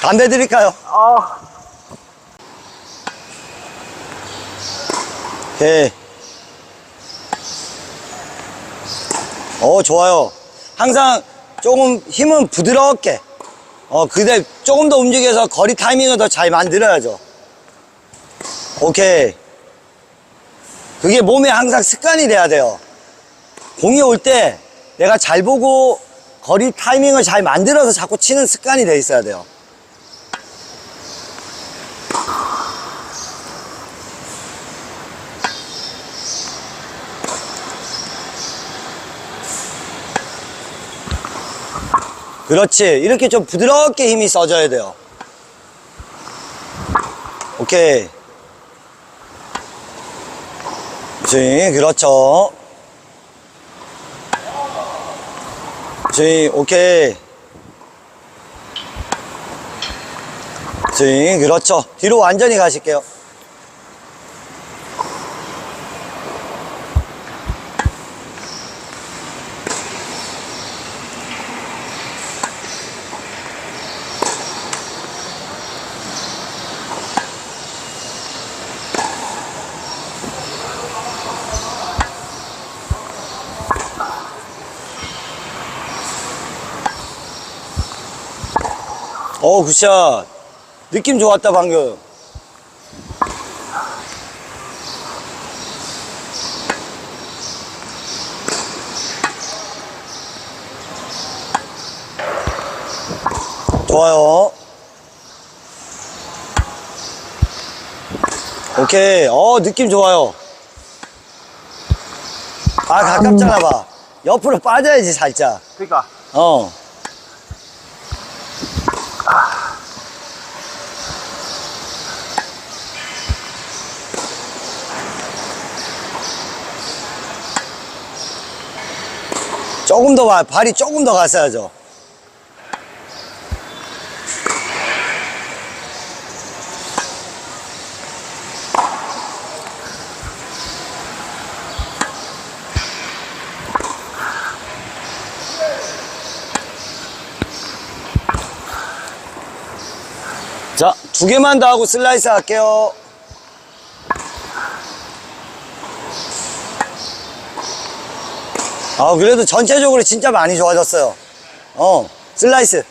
담배 드릴까요? 아, 오케이. 어, 좋아요. 항상 조금 힘은 부드럽게. 어, 근데 조금 더 움직여서 거리 타이밍을 더 잘 만들어야죠. 오케이. 그게 몸에 항상 습관이 돼야 돼요. 공이 올 때 내가 잘 보고 거리 타이밍을 잘 만들어서 자꾸 치는 습관이 돼 있어야 돼요. 그렇지. 이렇게 좀 부드럽게 힘이 써져야 돼요. 오케이. 스윙, 그렇죠. 스윙, 오케이. 스윙, 그렇죠. 뒤로 완전히 가실게요. 어, 굿샷. 느낌 좋았다, 방금. 좋아요. 오케이. 어, 느낌 좋아요. 아, 가깝잖아, 봐. 옆으로 빠져야지, 살짝. 그니까. 어. 조금 더 봐, 발이 조금 더 갔어야죠. 자, 두 개만 더 하고 슬라이스 할게요. 아, 그래도 전체적으로 진짜 많이 좋아졌어요. 어, 슬라이스.